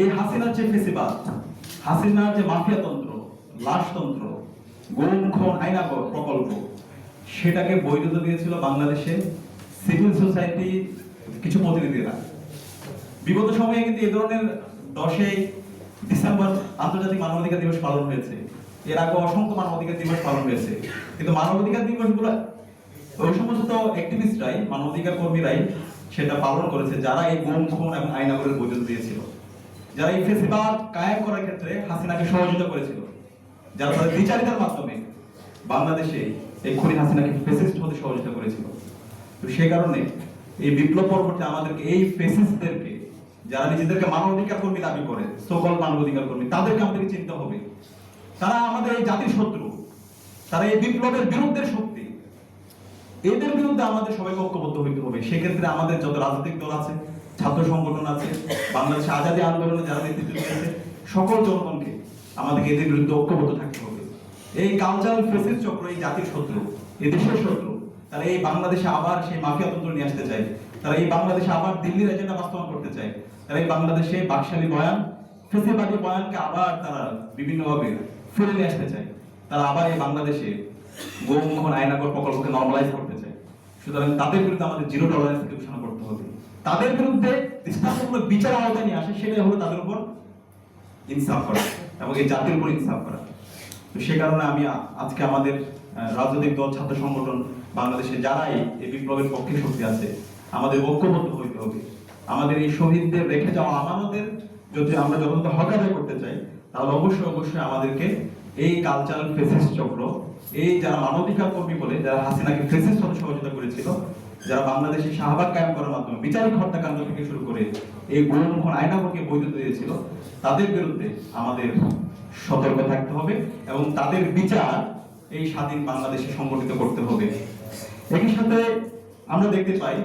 এই হাসিনার যে ফেসিবাদ, হাসিনার যে মাফিয়াতন্ত্র লাশতন্ত্র গুম, খুন, আইনা প্রকল্প, সেটাকে বৈধতা দিয়েছিল বাংলাদেশে সিভিল সোসাইটি কিছু প্রতিনিধিরা। বিগত সময়ে কিন্তু এই ধরনের দশই ডিসেম্বর আন্তর্জাতিক মানবাধিকার দিবস পালন হয়েছে। এর আগে অসংখ্য মানবাধিকার দিবস পালন হয়েছে। কিন্তু মানবাধিকার দিবসগুলো, ওই সমস্ত অ্যাক্টিভিস্টরাই মানবাধিকার কর্মীরাই সেটা পালন করেছে, যারা এই গুম, খুন এবং আইনাগরের বৈধতা দিয়েছিল। যারা এই ফেসিবাদ কায়েম করার ক্ষেত্রে হাসিনাকে সহযোগিতা করেছিল, যারা তাদের বিচারিতার মাধ্যমে বাংলাদেশে এই খুনি হাসিনাকে ফেসিস্ট হতে সহযোগিতা করেছিল। তো সেই কারণে এই বিপ্লব পরবর্তী আমাদেরকে, এই ফেসিস্টদেরকে যারা নিজেদেরকে মানবাধিকার কর্মী দাবি করে সকল মানবাধিকার কর্মী, তাদেরকে আমাদেরকে চিনতে হবে। তারা আমাদের এই জাতির শত্রু, তারা এই বিপ্লবের বিরুদ্ধে শক্তি। এদের বিরুদ্ধে আমাদের সবাইকে ঐক্যবদ্ধ হইতে হবে। সেক্ষেত্রে আমাদের যত রাজনৈতিক দল আছে ছাত্র সংগঠন আছে, বাংলাদেশ আজাদী আন্দোলনে যারা নেতৃত্ব দিয়েছে, সকল জনগণকে আমাদেরকে এদের বিরুদ্ধে ঐক্যবদ্ধ থাকতে হবে। এই কালচারাল ফেসিস চক্র, এই জাতির শত্রু, এই দেশের শত্রু, তারা এই বাংলাদেশে আবার সেই মাফিয়াতন্ত্র নিয়ে আসতে চায়। তারা এই বাংলাদেশে আবার দিল্লির এজেন্ডা বাস্তবায়ন করতে চায়। তারা এই বাংলাদেশে বাকশালী বয়ান, ফেসিবাদী বয়ানকে আবার তারা বিভিন্নভাবে ফিরে নিয়ে আসতে চায়। তারা আবার এই বাংলাদেশে গৌমুখন আইনাগর প্রকল্পকে নর্মালাইজ করতে চায়। সুতরাং তাদের বিরুদ্ধে আমাদের জিরো টলারেন্স ঘোষণা করতে হবে। তাদের বিরুদ্ধে দৃষ্টান্তমূলক বিচার আওতায় নিয়ে আসে, সেটাই হলো তাদের উপর ইনসাফ করা এবং এই জাতির উপর ইনসাফ করা। তো সে কারণে আমি আজকে আমাদের রাজনৈতিক দল, ছাত্র সংগঠন, বাংলাদেশে যারাই এই বিপ্লবের পক্ষে শক্তি আছে, আমাদের ঐক্যবদ্ধ হইতে হবে। আমাদের এই শহীদদের রেখে যাওয়া আমাদের যদি আমরা যথাযথ হক করতে চাই, তাহলে অবশ্যই অবশ্যই আমাদেরকে এই কালচারাল ফেসিস চক্র, এই যারা মানবাধিকার কর্মী বলে, যারা হাসিনাকে ফেসিস সহযোগিতা করেছিল যারা বাংলাদেশে শাহবাগ কায়েম করার মাধ্যমে বিচারিক হত্যাকাণ্ড থেকে শুরু করে এই গুণমুখন আইনাগরকে বৈধতা দিয়েছিল, তাদের বিরুদ্ধে আমাদের সতর্ক থাকতে হবে এবং তাদের বিচার এই স্বাধীন বাংলাদেশে সংগঠিত করতে হবে। একই সাথে আমরা দেখতে পাই,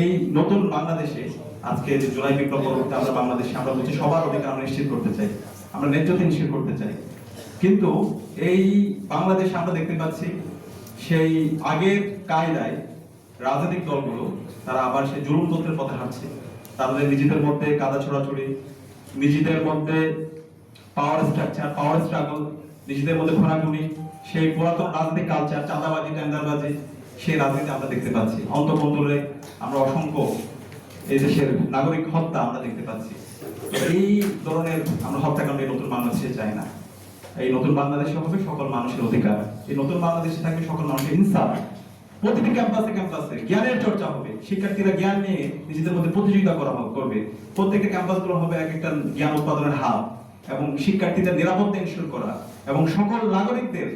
এই নতুন বাংলাদেশে আজকে যে জুলাই বিপ্লব পরবর্তী আমরা বাংলাদেশে, আমরা বলছি সবার অধিকার আমরা নিশ্চিত করতে চাই, আমরা ন্যায্যতা নিশ্চিত করতে চাই। কিন্তু এই বাংলাদেশে আমরা দেখতে পাচ্ছি সেই আগের কায়দায় রাজনৈতিক দলগুলো, তারা আবার সেই জুলুম তন্ত্রের পথে হাঁটছে। তাদের নিজেদের মধ্যে কাদা ছড়াছড়ি, নিজেদের মধ্যে পাওয়ার স্ট্রাকচার পাওয়ার স্ট্রাগল নিজেদের মধ্যে খোনাখুনি সেই পুরাতন রাজনৈতিক কালচার চাঁদাবাজি, টেন্ডারবাজি, সেই রাজনীতি আমরা দেখতে পাচ্ছি। অন্তকন্তরে আমরা অসংখ্য এই দেশের নাগরিক হত্যা আমরা দেখতে পাচ্ছি। এই ধরনের আমরা হত্যাকাণ্ড নতুন বাংলাদেশে চাই না। এই নতুন বাংলাদেশে হবে সকল মানুষের অধিকার। এই নতুন বাংলাদেশে থাকবে সকল মানুষের ইনসাফ। প্রতিটি ক্যাম্পাসে ক্যাম্পাসে জ্ঞানের চর্চা হবে। শিক্ষার্থীরা জ্ঞান নিয়ে নিজেদের মধ্যে প্রতিযোগিতা করা করবে। প্রত্যেকের ক্যাম্পাসগুলো হবে এক একটা জ্ঞান উৎপাদনের হাব এবং শিক্ষার্থীদের নিরাপত্তা এনশিওর করা এবং সকল নাগরিকদের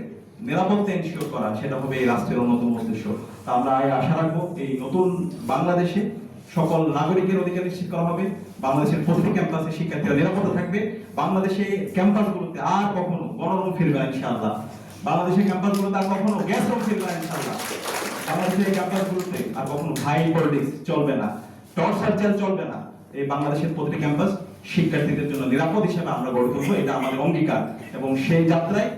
নিরাপত্তা এনশিওর করা, সেটা হবে এই রাষ্ট্রের অন্যতম উদ্দেশ্য। তা আমরা আশা রাখব এই নতুন বাংলাদেশে সকল নাগরিকের অধিকার নিশ্চিত করা হবে। বাংলাদেশের প্রতিটি ক্যাম্পাসে শিক্ষার্থীরা নিরাপত্তা থাকবে। বাংলাদেশে ক্যাম্পাসগুলোতে আর কখনো গণরুম ফিরবে ইনশাআল্লাহ। বাংলাদেশের ক্যাম্পাসগুলোতে আর কখনো গ্যাস রুম না। ইনশাআল্লাহ বাংলাদেশের ক্যাম্পাসগুলোতে আর কখনো ভাই পলিটিক্স চলবে না। টর্চার জেল চলবে না। এই বাংলাদেশের প্রতিটি ক্যাম্পাস শিক্ষার্থীদের জন্য নিরাপদ হিসেবে আমরা গড়ে তুলবো, এটা আমাদের অঙ্গীকার। এবং সেই যাত্রায়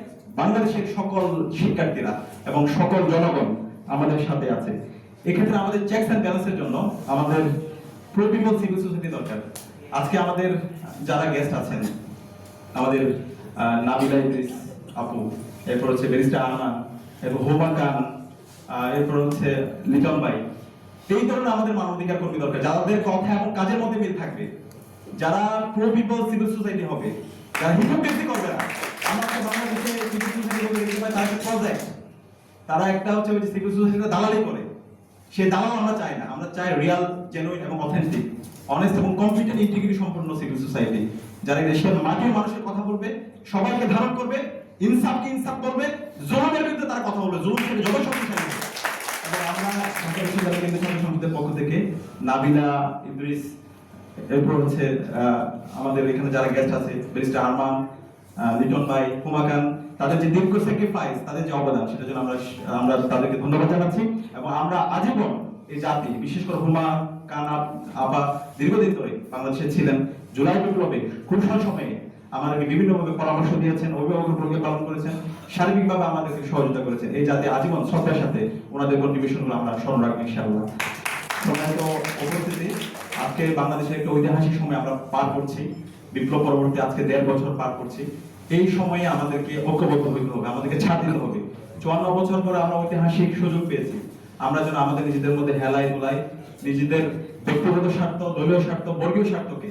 বাংলাদেশের সকল শিক্ষার্থীরা এবং সকল জনগণ আমাদের সাথে আছে। এক্ষেত্রে আমাদের চেকস অ্যান্ড ব্যালেন্সের জন্য আমাদের প্রো সিভিল সোসাইটি দরকার। আজকে আমাদের যারা গেস্ট আছেন, আমাদের নাবিলা ইদ্রিস আপু এরপর হচ্ছে ব্যারিস্টার আনা এরপর হোমা খান এরপর হচ্ছে লিটন ভাই। এই ধরনের আমাদের মানবাধিকার কর্মী দরকার, যাদের কথা এবং কাজের মধ্যে মিল থাকবে। যারা প্রো পিপল সিভিল সোসাইটি হবে, যারা হিপোক্রেসি করবে না। আমরা তো বাংলাদেশে সিভিল সোসাইটি তারা প্রজেক্ট তারা একটা হচ্ছে ওই সিভিল সোসাইটিতে দালালি করে। সে দালাল আমরা চাই না, আমরা চাই রিয়াল জেনুইন এবং অথেন্টিক অনেস্ট এবং কম্পিটেন্ট ইন্টিগ্রিটি সম্পন্ন সিভিল সোসাইটি যারা দেশের মাটির মানুষের কথা বলবে, সবাইকে ধারণ করবে ইনসাফ করবে জুলুমের বিরুদ্ধে তার কথা বলবে থেকে শক্তিশালী পক্ষ থেকে এরপর হচ্ছে আমাদের এখানে যারা গেস্ট আছে লিটন তাদের যে তাদের যে অবদান জন্য আমরা তাদেরকে ধন্যবাদ জানাচ্ছি এবং আমরা আজীবন এই জাতি, বিশেষ করে হুমা কান আপা দীর্ঘদিন ধরে বাংলাদেশে ছিলেন, জুলাই বিপ্লবে ক্রুশাল সময়ে আমাদেরকে বিভিন্নভাবে পরামর্শ দিয়েছেন অভিভাবকের ভূমিকা পালন করেছেন, শারীরিকভাবে আমাদেরকে সহযোগিতা করেছেন। এই জাতি আজীবন শ্রদ্ধার সাথে ওনাদের কন্ট্রিবিউশনগুলো আমরা স্মরণ রাখব, ইনশাআল্লাহ। সম্মানিত উপস্থিতি, আজকে বাংলাদেশের একটা ঐতিহাসিক সময় আমরা পার করছি। বিপ্লব পরবর্তী আজকে দেড় বছর পার করছি। এই সময়ে আমাদেরকে ঐক্যবদ্ধ হইতে হবে, আমাদেরকে ছাড় দিতে হবে। চুয়ান্ন বছর পরে আমরা ঐতিহাসিক সুযোগ পেয়েছি। আমরা যেন আমাদের নিজেদের মধ্যে হেলাই দোলাই নিজেদের ব্যক্তিগত স্বার্থ, দলীয় স্বার্থ, বর্গীয় স্বার্থকে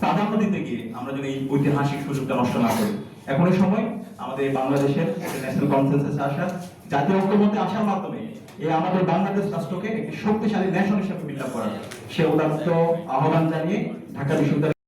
প্রাধান্য দিতে গিয়ে আমরা যদি ঐতিহাসিক সুযোগটা নষ্ট না করি। এখন এই সময় আমাদের বাংলাদেশের ন্যাশনাল কনফারেন্সে আসা, জাতীয় ঐক্যমত্যে আসার মাধ্যমে এই আমাদের বাংলাদেশ রাষ্ট্রকে একটি শক্তিশালী ন্যাশন হিসেবে বিল্ড করা। সে উদাত্ত আহ্বান জানিয়ে ঢাকা বিশ্ববিদ্যালয়